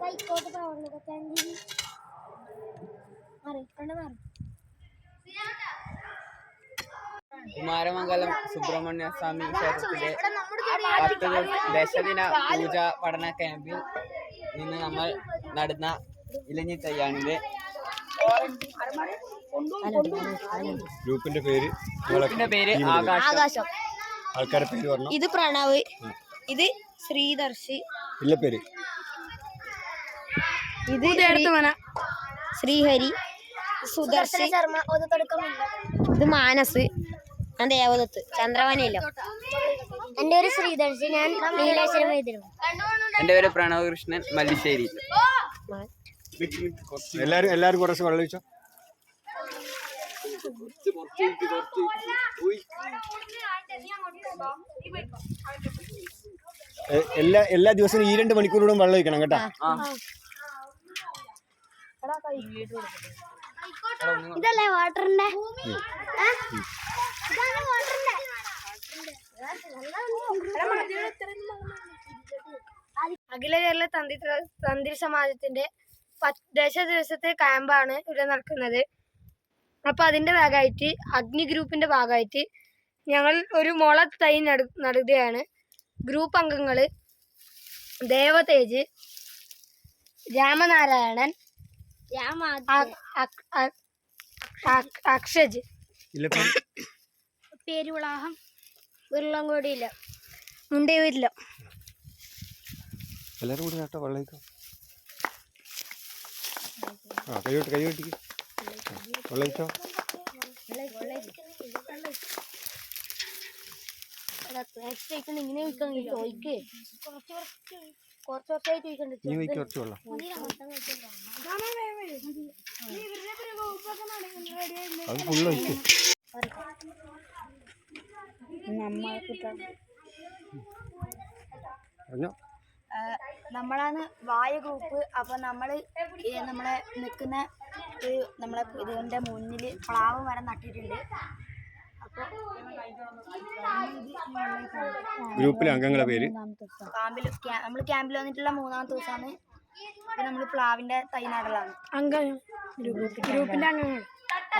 മാറി കണ്ട മാറി. കുമാരമംഗലം സുബ്രഹ്മണ്യ സ്വാമി ക്ഷേത്രത്തിലെ പത്ത് ദശദിന പൂജ പഠന ക്യാമ്പിൽ നിന്ന് നമ്മൾ നടന്ന ഇലഞ്ഞി തയ്യാണിന്റെ ഗ്രൂപ്പിന്റെ പേര് ഗ്രൂപ്പിന്റെ പേര് ആകാശം. ആകാശം. ആൾക്കാരുടെ പേര് പറഞ്ഞു? ഇത് പ്രണവ് ഇത് ശ്രീദർശി. ഇല്ല പേര്. ഇത് ശ്രീഹരി ശ്രീഹരി ശർമ്മ ഇത് മാനസ് ഞാൻ ദേവദത്ത് ചന്ദ്രവനയില്ലോ. എന്റെ പേര് ശ്രീദർശി ഞാൻ നീലേശ്വരം എന്റെ പേര് പ്രണവ് കൃഷ്ണൻ മല്ലിശ്ശേരി. എല്ലാരും എല്ലാരും കുറച്ച് വെള്ളം എ- എല്ലാ എല്ലാ ദിവസവും ഈ രണ്ട് മണിക്കൂറോടും വെള്ളം ഒഴിക്കണം കേട്ടോ. ഇതല്ലേ വാട്ടറിന്റെ? ഇതാണ് വാട്ടറിന്റെ. അഖില കേരള തന്ത്രി തന്ത്രി സമാജത്തിന്റെ ദേശ ദിവസത്തെ ക്യാമ്പാണ് ഇവിടെ നടക്കുന്നത്. അപ്പൊ അതിന്റെ ഭാഗമായിട്ട് അഗ്നി ഗ്രൂപ്പിന്റെ ഭാഗമായിട്ട് ഞങ്ങൾ ഒരു മുള തൈ നട നടുകയാണ്. ഗ്രൂപ്പ് അംഗങ്ങൾ ദേവതേജ് രാമനാരായണൻ അക്ഷജ്. ഇല്ല പേര് പേരുവിളാഹം ഉരുളംകോടിയില്ല മുണ്ടയൂരില്ല എല്ലാരും കൂടി കേട്ടോ വെള്ളം കൈ ആ കൈയോട്ട് കൈയോട്ടിക്ക് വെള്ളം ഇങ്ങനെ ചോദിക്ക്. കുറച്ച് കുറച്ചായിട്ട് ചോദിക്കണ്ട്. നീ വയ്ക്ക് കുറച്ച് വെള്ളം അത് ഫുള്ള് ഒഴിക്കും പറഞ്ഞോ? നമ്മളാണ് വായ ഗ്രൂപ്പ് അപ്പൊ നമ്മൾ നമ്മളെ നിൽക്കുന്ന ഒരു നമ്മളെ ഇതിന്റെ മുന്നിൽ പ്ലാവ് മരം നട്ടിട്ടുണ്ട്. അപ്പൊ ഗ്രൂപ്പിലെ അംഗങ്ങളെ പേര്? ക്യാമ്പിൽ നമ്മൾ ക്യാമ്പിൽ വന്നിട്ടുള്ള മൂന്നാമത്തെ ദിവസമാണ് ഇപ്പൊ നമ്മൾ പ്ലാവിന്റെ തൈ നടലാണ് അംഗം ഗ്രൂപ്പിന്റെ അംഗങ്ങൾ.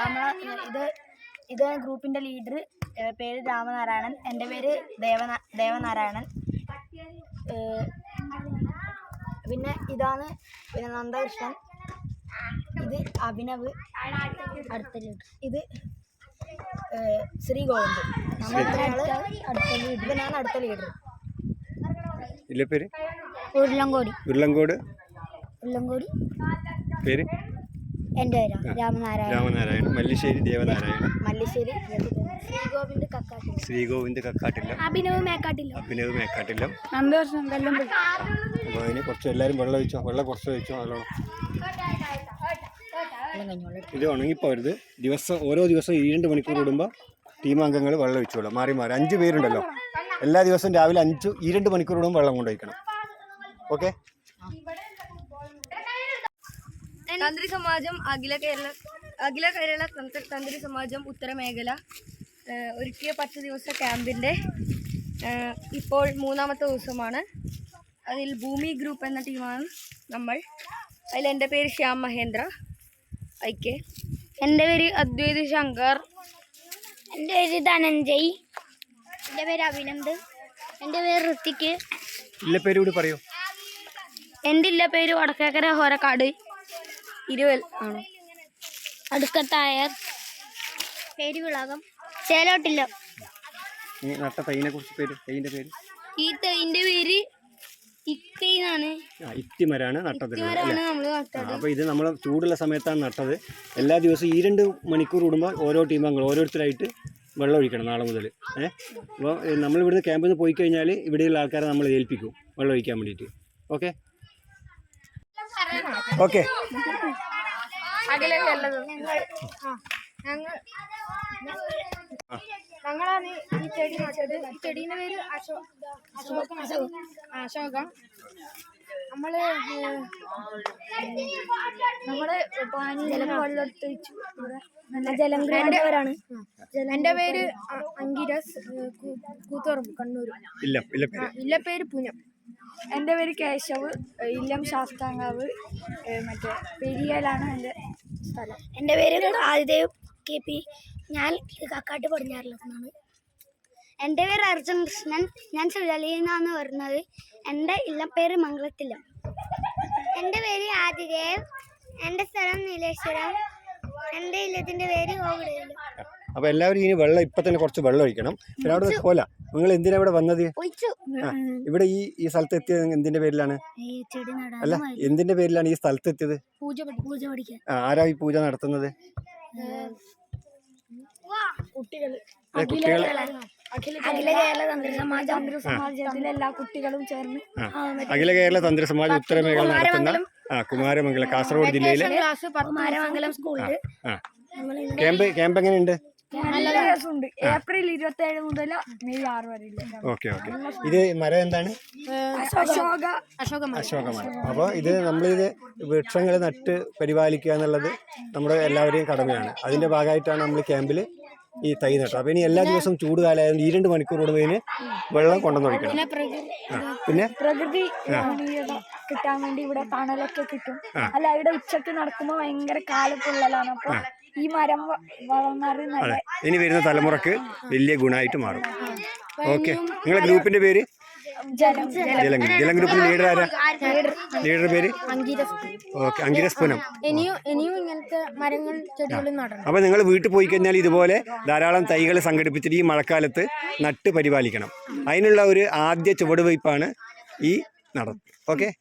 നമ്മളെ ഇത് ഇത് ഗ്രൂപ്പിന്റെ ലീഡർ പേര് രാമനാരായണൻ. എന്റെ പേര് ദേവനാ ദേവനാരായണൻ. പിന്നെ ഇതാണ് പിന്നെ നന്ദകൃഷ്ണൻ. ഇത് അഭിനവ്. അടുത്ത ലീഡർ. ഇത് ശ്രീ ഗോവിന്ദ് ഇത്രയാൾ അടുത്ത ഇവനാണ് അടുത്ത ലീഡർ. ഇല്ല പേര്? ഉരുളങ്കോട് ഉരുളങ്കോടി പേര്? എന്റെ പേരാണ് രാമനാരായണൻ. രാമനാരായണൻ മല്ലിശ്ശേരി ദേവനാരായണൻ. മല്ലിശ്ശേരി ശ്രീഗോവിന്ദ് കക്കാട്ടി ശ്രീഗോവിന്ദ് കക്കാട്ടില്ല. അഭിനവ് മേക്കാട്ടില്ല. അഭിനവ് മേക്കാട്ടില്ല. നന്ദവർഷം കല്ലുമ്പള്ളി അപ്പോൾ അതിന് കുറച്ച് എല്ലാവരും വെള്ളം ഒഴിച്ചോ? വെള്ളം കുറച്ച് ഒഴിച്ചോ? നല്ലോണം ഇത് ഉണങ്ങിപ്പോരുത്. ദിവസം ഓരോ ദിവസം ഈ രണ്ട് മണിക്കൂർ കൂടുമ്പോൾ ടീം അംഗങ്ങൾ വെള്ളം ഒഴിച്ചോളാം. മാറി മാറി. അഞ്ച് പേരുണ്ടല്ലോ. എല്ലാ ദിവസവും രാവിലെ അഞ്ച് ഈ രണ്ട് മണിക്കൂർ കൂടുമ്പോൾ വെള്ളം കൊണ്ടുപോയിക്കണം. ഓക്കെ? തന്ത്രി സമാജം അഖില കേരള അഖില കേരള തന്ത്ര- സമാജം ഉത്തരമേഖല ഒരുക്കിയ പത്ത് ദിവസ ക്യാമ്പിന്റെ ഇപ്പോൾ മൂന്നാമത്തെ ദിവസമാണ്. അതിൽ ഭൂമി ഗ്രൂപ്പ് എന്ന ടീമാണ് നമ്മൾ. അതിൽ എന്റെ പേര് ശ്യാം മഹേന്ദ്ര ഐക്കെ എന്റെ പേര് അദ്വൈത് ശങ്കർ. എന്റെ പേര് ധനഞ്ജയ്. എന്റെ പേര് അഭിനന്ദ്. എന്റെ പേര് ഋത്തിക്ക് ഇല്ല പേര് കൂടി പറയൂ. എന്റെ ഇല്ല പേര് വടക്കേക്കര ഹോരക്കാട്. ഇരുവൽ ആണ്. അടുക്കത്തായർ പേരുവിളാകം ചേലോട്ടില്ല. ഈ നട്ട തൈനെ കുറിച്ച് പേര് തൈന്റെ പേര്? ഈ തൈന്റെ പേര് ഇക്കൈന്നാണ് ആ ഇത്തിമരാണ് നട്ടത്. അപ്പോൾ ഇത് നമ്മൾ ചൂടുള്ള സമയത്താണ് നട്ടത്. എല്ലാ ദിവസവും ഈ രണ്ട് മണിക്കൂർ കൂടുമ്പോൾ ഓരോ ടീം അംഗങ്ങൾ ഓരോരുത്തരായിട്ട് വെള്ളം ഒഴിക്കണം നാളെ മുതൽ. ഏഹ് അപ്പോൾ നമ്മൾ ഇവിടുന്ന് ക്യാമ്പിൽ നിന്ന് പോയി കഴിഞ്ഞാൽ ഇവിടെയുള്ള ആൾക്കാരെ നമ്മൾ ഏൽപ്പിക്കും വെള്ളം ഒഴിക്കാൻ വേണ്ടിയിട്ട്. ഓക്കെ? ഓക്കെ. ഞങ്ങളാണ് ഈ ചെടി നട്ടത്. ഈ ചെടീന്റെ പേര് അശോ അശോകം അശോകം. നമ്മൾ നമ്മൾ പാനി വെള്ളമെടുത്ത് വെച്ചു. ജലം ഗ്രഹവരാണ് എന്റെ പേര് അങ്കിരസ് കൂത്തുറമ്പ് കണ്ണൂർ ഇല്ല ഇല്ല പേര്. ഇല്ല പേര് പുനം. എന്റെ പേര് കേശവ് ഇല്ലം ശാസ്താങ്കാവ് മറ്റേ പെരിയലാണ് എന്റെ സ്ഥലം. എന്റെ പേര് ആദിദേവ് കെ പി. ഞാൻ കക്കാട്ട് പടിഞ്ഞാറിലെന്നാണ് എന്റെ പേര് അർജുൻ കൃഷ്ണൻ ഞാൻ ചുഴലിയിൽ നിന്നാണ് വരുന്നത്. എന്റെ ഇല്ലം പേര് മംഗളത്തില്ലം. എന്റെ പേര് ആദിദേവ്. എന്റെ സ്ഥലം നീലേശ്വരം. എന്റെ ഇല്ലത്തിന്റെ പേര് കോവിഡ്. അപ്പോൾ എല്ലാവരും ഇനി വെള്ളം ഇപ്പം തന്നെ കുറച്ച് വെള്ളം ഒഴിക്കണം. പിന്നെ അവിടെ പോലെ. നിങ്ങൾ എന്തിനാ ഇവിടെ വന്നത്? ഇവിടെ ഈ ഈ സ്ഥലത്ത് എത്തിയത് എന്തിന്റെ പേരിലാണ്? അല്ല എന്തിന്റെ പേരിലാണ് ഈ സ്ഥലത്ത് എത്തിയത് ആരാ ഈ പൂജ നടത്തുന്നത്? കുട്ടികൾ അഖില കേരള. തന്ത്രി സമാജം. സമാജത്തിലെ എല്ലാ കുട്ടികളും ചേർന്ന് അഖില കേരള തന്ത്ര സമാജം ഉത്തരമേഖല നടത്തുന്ന ആ കുമാരമംഗലം കാസർഗോഡ് ജില്ലയിലെ കുമാരമംഗലം സ്കൂളിൽ ക്യാമ്പ് ക്യാമ്പ് എങ്ങനെയുണ്ട്? നല്ല രസമുണ്ട്. ഏപ്രിൽ ഇരുപത്തി ഏഴ് മുതൽ മെയ് ആറ് വരെ ഓക്കെ ഓക്കെ. ഇത് മരം എന്താണ്? അശോക. അശോകമരം അപ്പോൾ ഇത് നമ്മളിത് വൃക്ഷങ്ങൾ നട്ട് പരിപാലിക്കുക എന്നുള്ളത് നമ്മുടെ എല്ലാവരുടെയും കടമയാണ്. അതിന്റെ ഭാഗമായിട്ടാണ് നമ്മൾ ക്യാമ്പിൽ ഈ തൈ നട്ടത്. അപ്പോൾ ഇനി എല്ലാ ദിവസവും ചൂട് കാലമായതുകൊണ്ട് ഈ രണ്ട് മണിക്കൂർ കൂടുന്നതിന് വെള്ളം കൊണ്ടുവന്നൊഴിക്കണം പിന്നെ പ്രകൃതി കിട്ടാൻ വേണ്ടി ഇവിടെ തണലൊക്കെ കിട്ടും. അല്ല ഇവിടെ ഉച്ചയ്ക്ക് നടക്കുമ്പോ ഭയങ്കര കാലത്തുള്ളതാണ് അപ്പൊ ഈ മരം വ- നല്ല അതെ. ഇനി വരുന്ന തലമുറയ്ക്ക് വലിയ ഗുണമായിട്ട് മാറും. ഓക്കെ. നിങ്ങളെ ഗ്രൂപ്പിന്റെ പേര്? ജലം. ജലം ജലം ഗ്രൂപ്പിന്റെ ലീഡർ ആരാ? ലീഡറുടെ പേര്? ഓക്കെ. അങ്കിരസ് പുനം. ഇനിയും ഇനിയും ഇങ്ങനത്തെ മരങ്ങൾ നടണം. അപ്പോൾ നിങ്ങൾ വീട്ടിൽ പോയി കഴിഞ്ഞാൽ ഇതുപോലെ ധാരാളം തൈകൾ സംഘടിപ്പിച്ചിട്ട് ഈ മഴക്കാലത്ത് നട്ട് പരിപാലിക്കണം. അതിനുള്ള ഒരു ആദ്യ ചുവടുവയ്പ്പാണ് ഈ നട. ഓക്കെ?